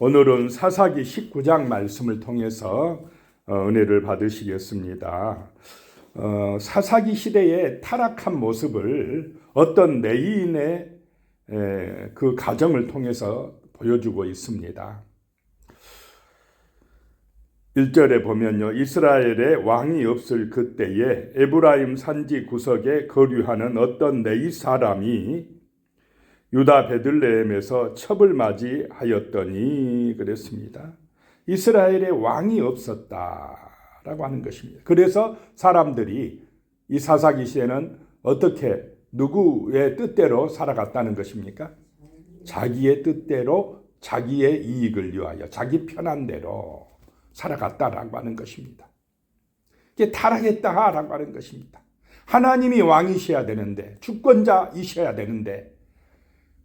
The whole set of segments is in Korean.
오늘은 사사기 19장 말씀을 통해서 어, 은혜를 받으시겠습니다. 어, 사사기 시대의 타락한 모습을 어떤 에, 그 가정을 통해서 보여주고 있습니다. 1절에 보면요. 이스라엘에 왕이 없을 그때에 에브라임 산지 구석에 거류하는 어떤 네이 사람이 유다 베들레헴에서 첩을 맞이하였더니 그랬습니다. 이스라엘에 왕이 없었다라고 하는 것입니다. 그래서 사람들이 이 사사기 시에는 어떻게 누구의 뜻대로 살아갔다는 것입니까? 자기의 뜻대로 자기의 이익을 위하여 자기 편한 대로 살아갔다라고 하는 것입니다. 이게 타락했다라고 하는 것입니다. 하나님이 왕이셔야 되는데 주권자이셔야 되는데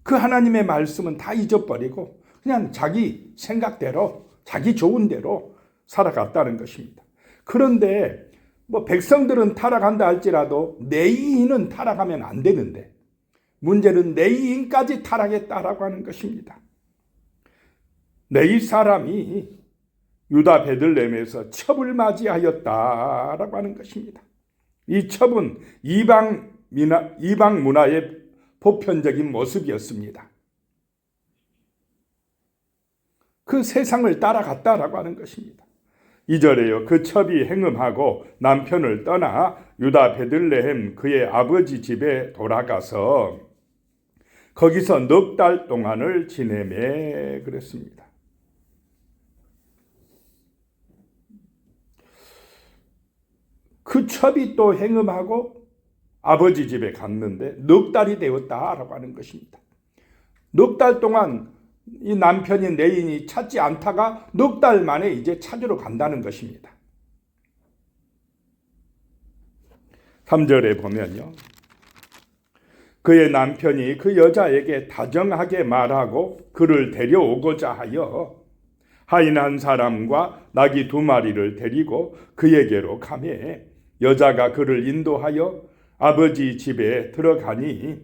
그 하나님의 말씀은 다 잊어버리고 그냥 자기 생각대로 자기 좋은 대로 살아갔다는 것입니다. 그런데 뭐 백성들은 타락한다 할지라도 내인은 타락하면 안 되는데 문제는 내인까지 타락했다라고 하는 것입니다. 내이 사람이 유다 베들렘에서 첩을 맞이하였다라고 하는 것입니다. 이 첩은 이방 문화, 이방 문화의 보편적인 모습이었습니다. 그 세상을 따라갔다라고 하는 것입니다. 이절에요. 그 첩이 행음하고 남편을 떠나 유다 베들레헴 그의 아버지 집에 돌아가서 거기서 넉 달 동안을 지내매 그랬습니다. 그 첩이 또 행음하고 아버지 집에 갔는데 넉 달이 되었다라고 하는 것입니다. 넉 달 동안 이 남편인 내인이 찾지 않다가 넉 달 만에 이제 찾으러 간다는 것입니다. 3절에 보면요. 그의 남편이 그 여자에게 다정하게 말하고 그를 데려오고자 하여 하인 한 사람과 나귀 두 마리를 데리고 그에게로 가매 여자가 그를 인도하여 아버지 집에 들어가니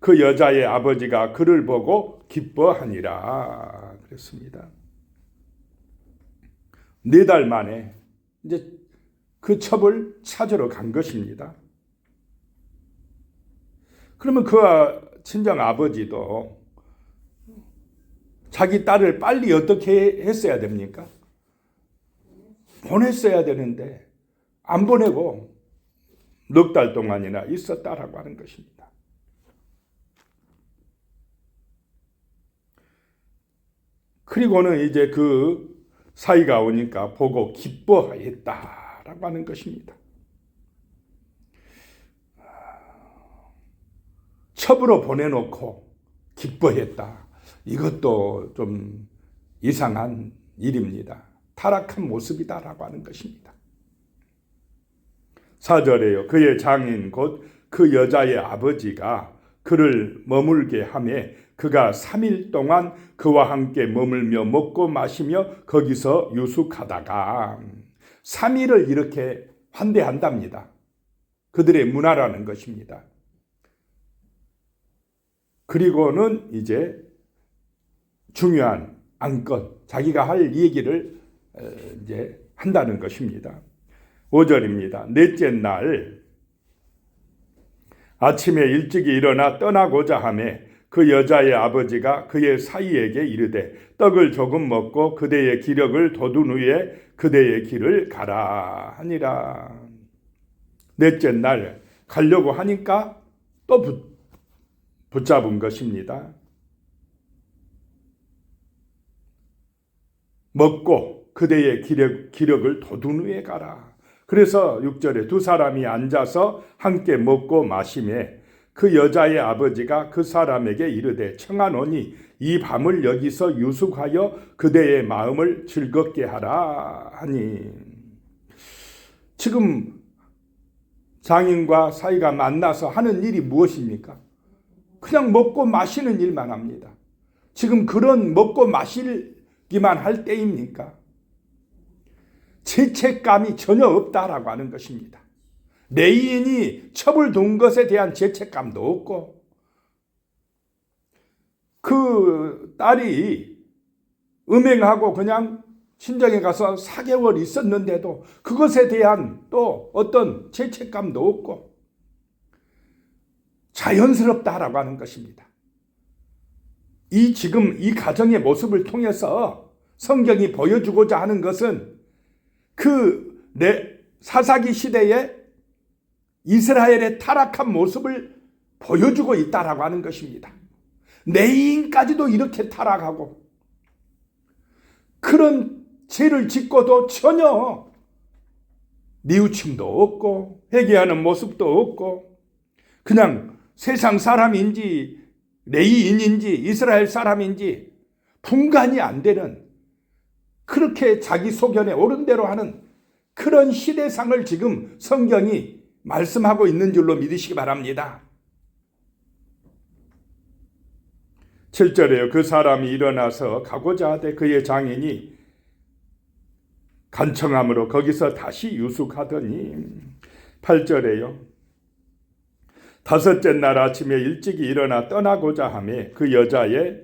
그 여자의 아버지가 그를 보고 기뻐하니라 그랬습니다. 네 달 만에 이제 그 첩을 찾으러 간 것입니다. 그러면 그 친정 아버지도 자기 딸을 빨리 어떻게 했어야 됩니까? 보냈어야 되는데 안 보내고 넉 달 동안이나 있었다라고 하는 것입니다. 그리고는 이제 그 사이가 오니까 보고 기뻐했다라고 하는 것입니다. 첩으로 보내놓고 기뻐했다. 이것도 좀 이상한 일입니다. 타락한 모습이다라고 하는 것입니다. 4절에요. 그의 장인 곧 그 여자의 아버지가 그를 머물게 하매 그가 3일 동안 그와 함께 머물며 먹고 마시며 거기서 유숙하다가 3일을 이렇게 환대한답니다. 그들의 문화라는 것입니다. 그리고는 이제 중요한 안건, 자기가 할 얘기를 이제 한다는 것입니다. 5절입니다. 넷째 날 아침에 일찍이 일어나 떠나고자 하매 그 여자의 아버지가 그의 사이에게 이르되 떡을 조금 먹고 그대의 기력을 돋운 후에 그대의 길을 가라 하니라. 넷째 날 가려고 하니까 또 붙, 붙잡은 것입니다. 먹고 그대의 기력, 기력을 돋운 후에 가라. 그래서 6절에 두 사람이 앉아서 함께 먹고 마시매 그 여자의 아버지가 그 사람에게 이르되 청하노니 이 밤을 여기서 유숙하여 그대의 마음을 즐겁게 하라 하니 지금 장인과 사이가 만나서 하는 일이 무엇입니까? 그냥 먹고 마시는 일만 합니다. 지금 그런 먹고 마시기만 할 때입니까? 죄책감이 전혀 없다라고 하는 것입니다. 내인이 첩을 둔 것에 대한 죄책감도 없고 그 딸이 음행하고 그냥 친정에 가서 4개월 있었는데도 그것에 대한 또 어떤 죄책감도 없고 자연스럽다라고 하는 것입니다. 이 지금 이 가정의 모습을 통해서 성경이 보여주고자 하는 것은 그내 사사기 시대에 이스라엘의 타락한 모습을 보여주고 있다라고 하는 것입니다. 내인까지도 이렇게 타락하고 그런 죄를 짓고도 전혀 뉘우침도 없고 회개하는 모습도 없고 그냥 세상 사람인지 레이인인지 이스라엘 사람인지 분간이 안 되는 그렇게 자기 소견에 옳은 대로 하는 그런 시대상을 지금 성경이 말씀하고 있는 줄로 믿으시기 바랍니다. 7절에요. 그 사람이 일어나서 가고자 하되 그의 장인이 간청함으로 거기서 다시 유숙하더니 8절에요. 다섯째 날 아침에 일찍이 일어나 떠나고자 하매 그 여자의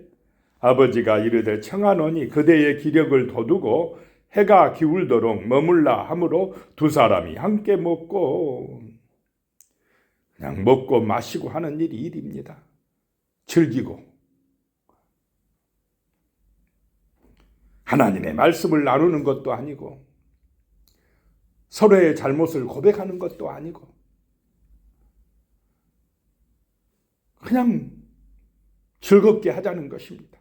아버지가 이르되 청하노니 그대의 기력을 돋우고 해가 기울도록 머물라 하므로 두 사람이 함께 먹고 그냥 먹고 마시고 하는 일이 일입니다. 즐기고 하나님의 말씀을 나누는 것도 아니고 서로의 잘못을 고백하는 것도 아니고 그냥 즐겁게 하자는 것입니다.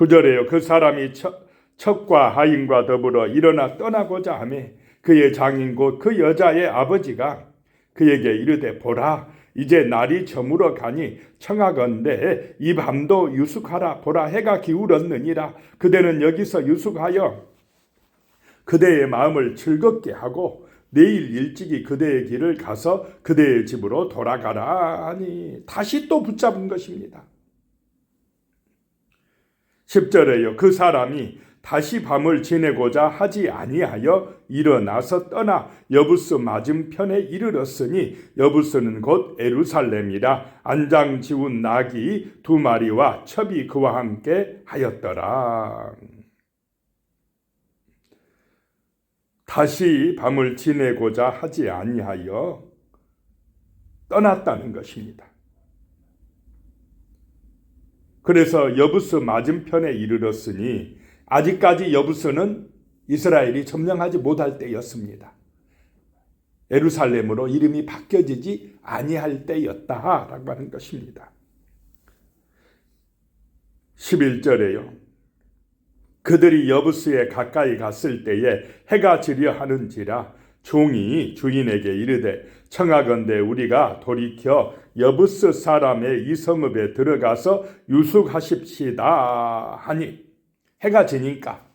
구절에요. 그 사람이 첫, 척과 하인과 더불어 일어나 떠나고자 하매 그의 장인 곧 그 여자의 아버지가 그에게 이르되 보라 이제 날이 저물어 가니 청하건대 이 밤도 유숙하라 보라 해가 기울었느니라 그대는 여기서 유숙하여 그대의 마음을 즐겁게 하고 내일 일찍이 그대의 길을 가서 그대의 집으로 돌아가라 하니 다시 또 붙잡은 것입니다. 10절에요. 그 사람이 다시 밤을 지내고자 하지 아니하여 일어나서 떠나 여부스 맞은편에 이르렀으니 여부스는 곧 에루살렘이라 안장 지운 낙이 두 마리와 첩이 그와 함께 하였더라. 다시 밤을 지내고자 하지 아니하여 떠났다는 것입니다. 그래서 여부스 맞은편에 이르렀으니 아직까지 여부스는 이스라엘이 점령하지 못할 때였습니다. 에루살렘으로 이름이 바뀌어지지 아니할 때였다라고 하는 것입니다. 11절에요. 그들이 여부스에 가까이 갔을 때에 해가 지려 하는지라 종이 주인에게 이르되 청하건대 우리가 돌이켜 여부스 사람의 이 성읍에 들어가서 유숙하십시다 하니 해가 지니까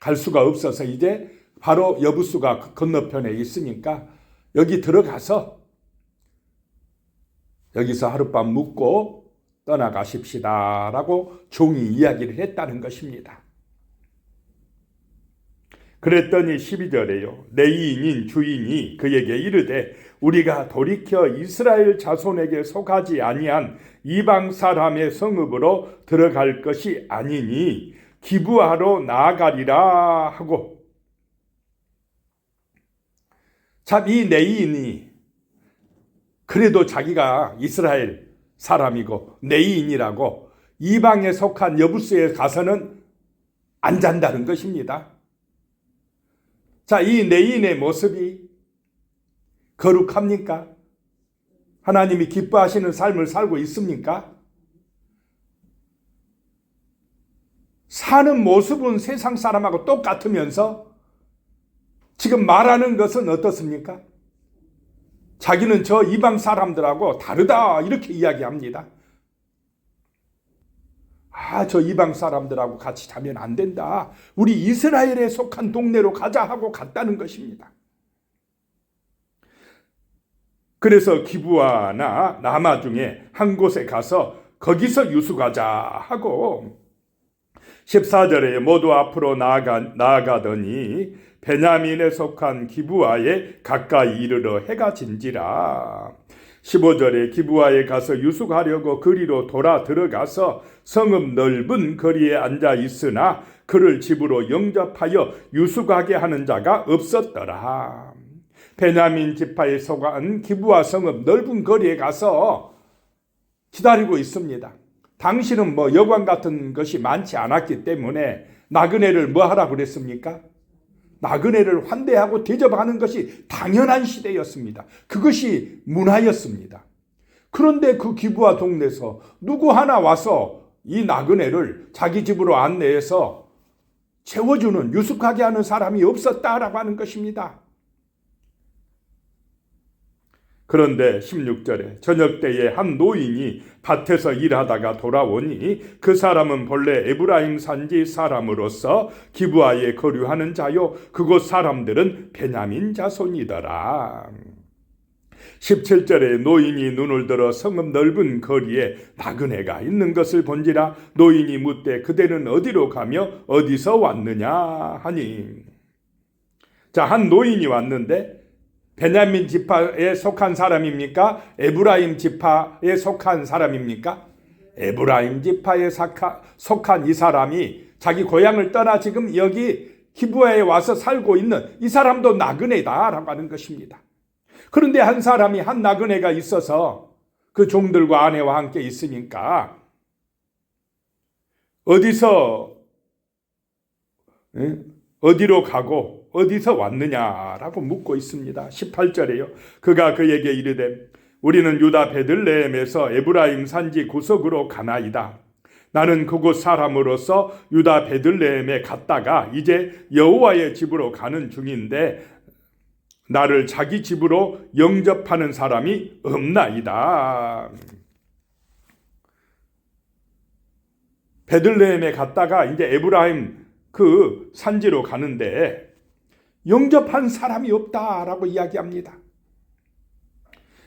갈 수가 없어서 이제 바로 여부수가 그 건너편에 있으니까 여기 들어가서 여기서 하룻밤 묵고 떠나가십시다라고 종이 이야기를 했다는 것입니다. 그랬더니 12절에요. 내인인 주인이 그에게 이르되 우리가 돌이켜 이스라엘 자손에게 속하지 아니한 이방 사람의 성읍으로 들어갈 것이 아니니 기부하러 나아가리라 하고 참이 네인이 그래도 자기가 이스라엘 사람이고 네인이라고 이방에 속한 여부스에 가서는 안 잔다는 것입니다. 자, 이 네인의 모습이 거룩합니까? 하나님이 기뻐하시는 삶을 살고 있습니까? 사는 모습은 세상 사람하고 똑같으면서 지금 말하는 것은 어떻습니까? 자기는 저 이방 사람들하고 다르다 이렇게 이야기합니다. 아, 저 이방 사람들하고 같이 자면 안 된다. 우리 이스라엘에 속한 동네로 가자 하고 갔다는 것입니다. 그래서 기부아나 남아 중에 한 곳에 가서 거기서 유숙하자 하고 14절에 모두 앞으로 나아가, 나아가더니 베냐민에 속한 기부아에 가까이 이르러 해가 진지라. 15절에 기부하에 가서 유숙하려고 거리로 돌아 들어가서 성읍 넓은 거리에 앉아 있으나 그를 집으로 영접하여 유숙하게 하는 자가 없었더라. 베냐민 지파에 속한 기부하 성읍 넓은 거리에 가서 기다리고 있습니다. 당신은 뭐 여관 같은 것이 많지 않았기 때문에 나그네를 뭐 하라 그랬습니까? 나그네를 환대하고 대접하는 것이 당연한 시대였습니다. 그것이 문화였습니다. 그런데 그 기부와 동네에서 누구 하나 와서 이 나그네를 자기 집으로 안내해서 채워주는 유숙하게 하는 사람이 없었다라고 하는 것입니다. 그런데 16절에 저녁 때에 한 노인이 밭에서 일하다가 돌아오니 그 사람은 본래 에브라임 산지 사람으로서 기부하에 거류하는 자요 그곳 사람들은 베냐민 자손이더라. 17절에 노인이 눈을 들어 성읍 넓은 거리에 나그네가 있는 것을 본지라 노인이 묻되 그대는 어디로 가며 어디서 왔느냐 하니 자 한 노인이 왔는데 베냐민 지파에 속한 사람입니까? 에브라임 지파에 속한 사람입니까? 에브라임 지파에 속한 이 사람이 자기 고향을 떠나 지금 여기 히브아에 와서 살고 있는 이 사람도 나그네다라고 하는 것입니다. 그런데 한 사람이 한 나그네가 있어서 그 종들과 아내와 함께 있으니까 어디서 어디로 가고 어디서 왔느냐라고 묻고 있습니다. 18절에요. 그가 그에게 이르되 우리는 유다 베들레헴에서 에브라임 산지 구석으로 가나이다. 나는 그곳 사람으로서 유다 베들레헴에 갔다가 이제 여호와의 집으로 가는 중인데 나를 자기 집으로 영접하는 사람이 없나이다. 베들레헴에 갔다가 이제 에브라임 그 산지로 가는데 영접한 사람이 없다라고 이야기합니다.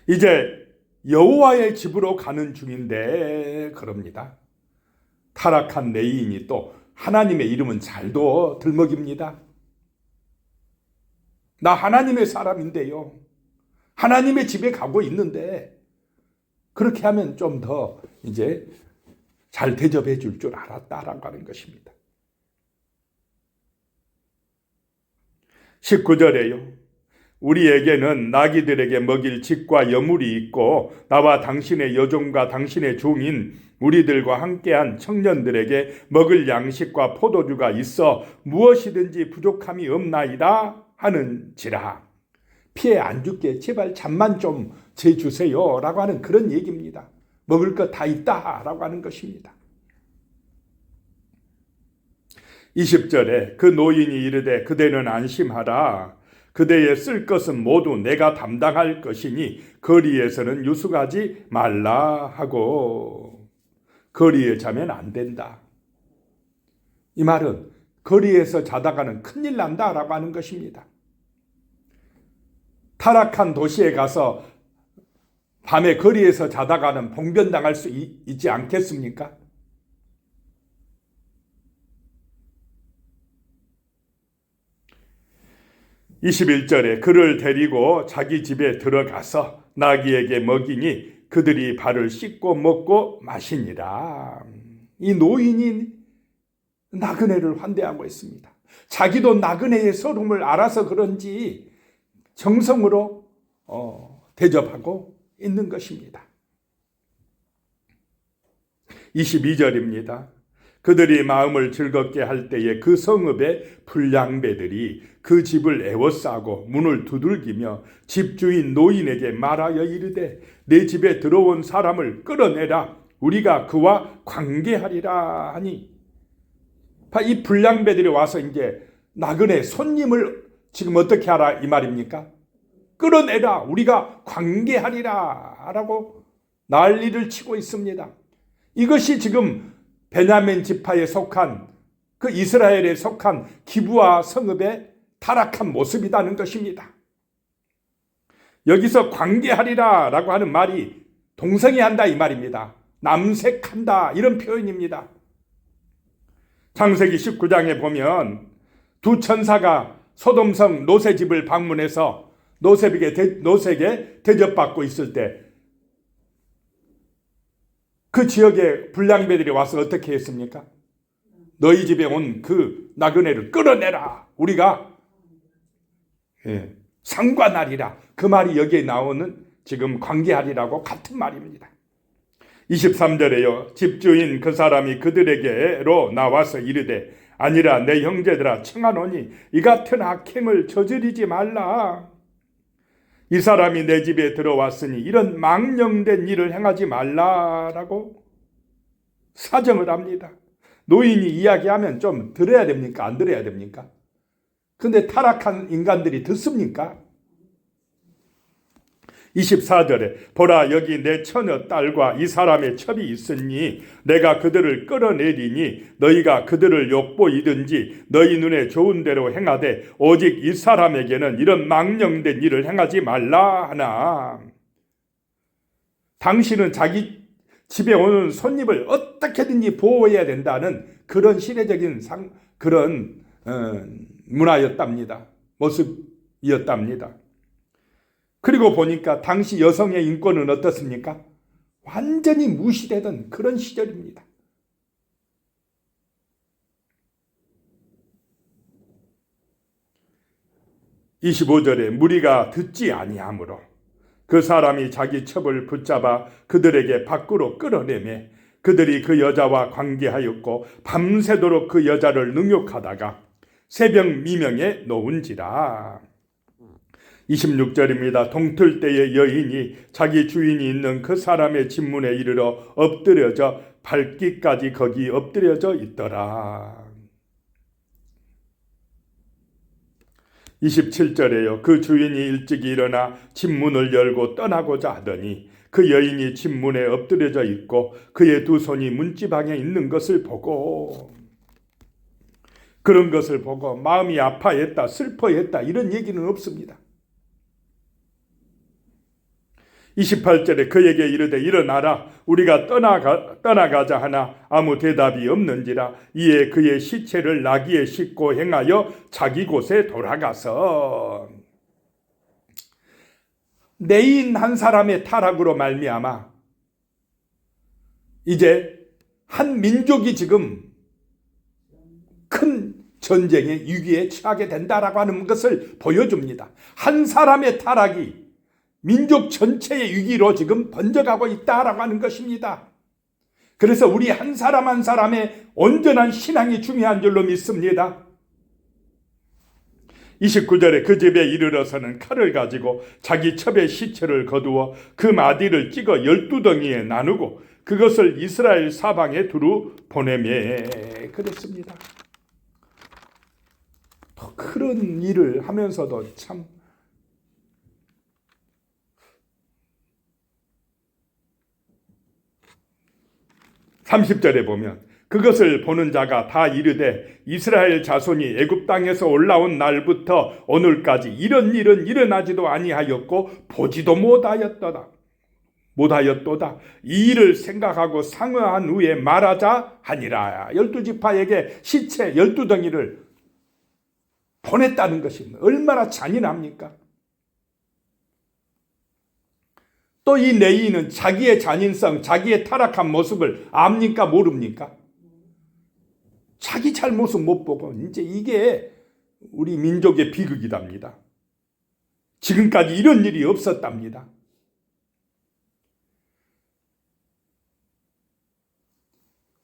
이제 여호와의 집으로 가는 중인데 그럽니다. 타락한 내인이 또 하나님의 이름은 잘도 들먹입니다. 나 하나님의 사람인데요. 하나님의 집에 가고 있는데 그렇게 하면 좀 더 이제 잘 대접해 줄 줄 알았다라고 하는 것입니다. 19절에요. 우리에게는 나귀들에게 먹일 집과 여물이 있고 나와 당신의 여종과 당신의 종인 우리들과 함께한 청년들에게 먹을 양식과 포도주가 있어 무엇이든지 부족함이 없나이다 하는지라 피해 안 죽게 제발 잠만 좀 재주세요 라고 하는 그런 얘기입니다. 먹을 것 다 있다 라고 하는 것입니다. 20절에 그 노인이 이르되 그대는 안심하라. 그대의 쓸 것은 모두 내가 담당할 것이니 거리에서는 유숙하지 말라 하고 거리에 자면 안 된다. 이 말은 거리에서 자다가는 큰일 난다라고 하는 것입니다. 타락한 도시에 가서 밤에 거리에서 자다가는 봉변당할 수 있지 않겠습니까? 21절에 그를 데리고 자기 집에 들어가서 나귀에게 먹이니 그들이 발을 씻고 먹고 마시니라. 이 노인이 나그네를 환대하고 있습니다. 자기도 나그네의 서름을 알아서 그런지 정성으로 어, 대접하고 있는 것입니다. 22절입니다. 그들이 마음을 즐겁게 할 때에 그 성읍의 불량배들이 그 집을 애워싸고 문을 두들기며 집주인 노인에게 말하여 이르되 내 집에 들어온 사람을 끌어내라 우리가 그와 관계하리라 하니 이 불량배들이 와서 이제 나그네 손님을 지금 어떻게 하라 이 말입니까? 끌어내라 우리가 관계하리라 라고 난리를 치고 있습니다. 이것이 지금 베냐민 지파에 속한 그 이스라엘에 속한 기부와 성읍의 타락한 모습이라는 것입니다. 여기서 관계하리라 라고 하는 말이 동성애 한다 이 말입니다. 남색한다 이런 표현입니다. 창세기 19장에 보면 두 천사가 소돔성 노세 집을 방문해서 노색에 대접받고 있을 때 그 지역에 불량배들이 와서 어떻게 했습니까? 너희 집에 온 그 나그네를 끌어내라. 우리가 예, 상관하리라. 그 말이 여기에 나오는 지금 관계하리라고 같은 말입니다. 23절에요. 집주인 그 사람이 그들에게로 나와서 이르되 아니라 내 형제들아 청하노니 이 같은 악행을 저지르지 말라. 이 사람이 내 집에 들어왔으니 이런 망령된 일을 행하지 말라라고 사정을 합니다. 노인이 이야기하면 좀 들어야 됩니까? 안 들어야 됩니까? 근데 타락한 인간들이 듣습니까? 24절에 보라 여기 내 처녀 딸과 이 사람의 첩이 있으니? 내가 그들을 끌어내리니 너희가 그들을 욕보이든지 너희 눈에 좋은 대로 행하되 오직 이 사람에게는 이런 망령된 일을 행하지 말라 하나. 당신은 자기 집에 오는 손님을 어떻게든지 보호해야 된다는 그런 시대적인 상 그런 어, 문화였답니다. 모습이었답니다. 그리고 보니까 당시 여성의 인권은 어떻습니까? 완전히 무시되던 그런 시절입니다. (25절에) 무리가 듣지 아니하므로 그 사람이 자기 첩을 붙잡아 그들에게 밖으로 끌어내매 그들이 그 여자와 관계하였고 밤새도록 그 여자를 능욕하다가 새벽 미명에 놓은지라 26절입니다. 동틀 때의 여인이 자기 주인이 있는 그 사람의 집문에 이르러 엎드려져 발기까지 거기 엎드려져 있더라. 27절에요. 그 주인이 일찍 일어나 집문을 열고 떠나고자 하더니 그 여인이 집문에 엎드려져 있고 그의 두 손이 문지방에 있는 것을 보고 그런 것을 보고 마음이 아파했다, 슬퍼했다 이런 얘기는 없습니다. 28절에 그에게 이르되 일어나라. 우리가 떠나가, 떠나가자 하나 아무 대답이 없는지라. 이에 그의 시체를 나귀에 싣고 행하여 자기 곳에 돌아가서. 내인 한 사람의 타락으로 말미암아 이제 한 민족이 지금 큰 전쟁의 위기에 처하게 된다라고 하는 것을 보여줍니다. 한 사람의 타락이 민족 전체의 위기로 지금 번져가고 있다라고 하는 것입니다. 그래서 우리 한 사람 한 사람의 온전한 신앙이 중요한 줄로 믿습니다. 29절에 그 집에 이르러서는 칼을 가지고 자기 첩의 시체를 거두어 그 마디를 찍어 열두 덩이에 나누고 그것을 이스라엘 사방에 두루 보내매 그랬습니다. 그런 일을 하면서도 참 30절에 보면 그것을 보는 자가 다 이르되 이스라엘 자손이 애굽 땅에서 올라온 날부터 오늘까지 이런 일은 일어나지도 아니하였고 보지도 못하였도다. 못하였도다. 이 일을 생각하고 상어한 후에 말하자 하니라. 열두 지파에게 시체 열두 덩이를 보냈다는 것입니다. 얼마나 잔인합니까? 또 이 레이는 자기의 잔인성, 자기의 타락한 모습을 압니까 모릅니까? 자기 잘못은 못 보고 이제 이게 우리 민족의 비극이답니다. 지금까지 이런 일이 없었답니다.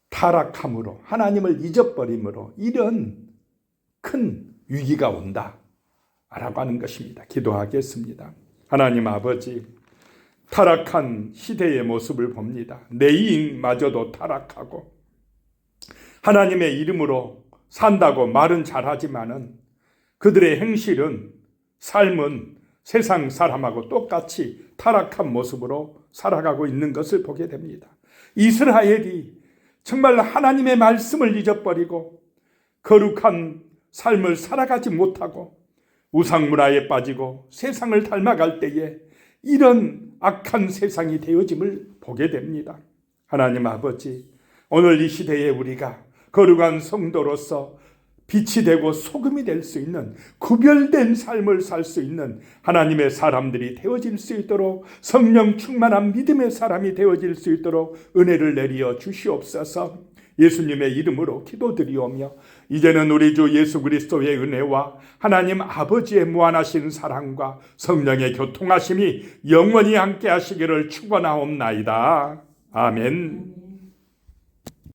타락함으로 하나님을 잊어버림으로 이런 큰 위기가 온다. 라고 하는 것입니다. 기도하겠습니다. 하나님 아버지, 타락한 시대의 모습을 봅니다. 내인마저도 타락하고 하나님의 이름으로 산다고 말은 잘하지만은 그들의 행실은 삶은 세상 사람하고 똑같이 타락한 모습으로 살아가고 있는 것을 보게 됩니다. 이스라엘이 정말 하나님의 말씀을 잊어버리고 거룩한 삶을 살아가지 못하고 우상문화에 빠지고 세상을 닮아갈 때에 이런 악한 세상이 되어짐을 보게 됩니다. 하나님 아버지, 오늘 이 시대에 우리가 거룩한 성도로서 빛이 되고 소금이 될 수 있는 구별된 삶을 살 수 있는 하나님의 사람들이 되어질 수 있도록 성령 충만한 믿음의 사람이 되어질 수 있도록 은혜를 내리어 주시옵소서. 예수님의 이름으로 기도드리오며 이제는 우리 주 예수 그리스도의 은혜와 하나님 아버지의 무한하신 사랑과 성령의 교통하심이 영원히 함께 하시기를 축원하옵나이다. 아멘.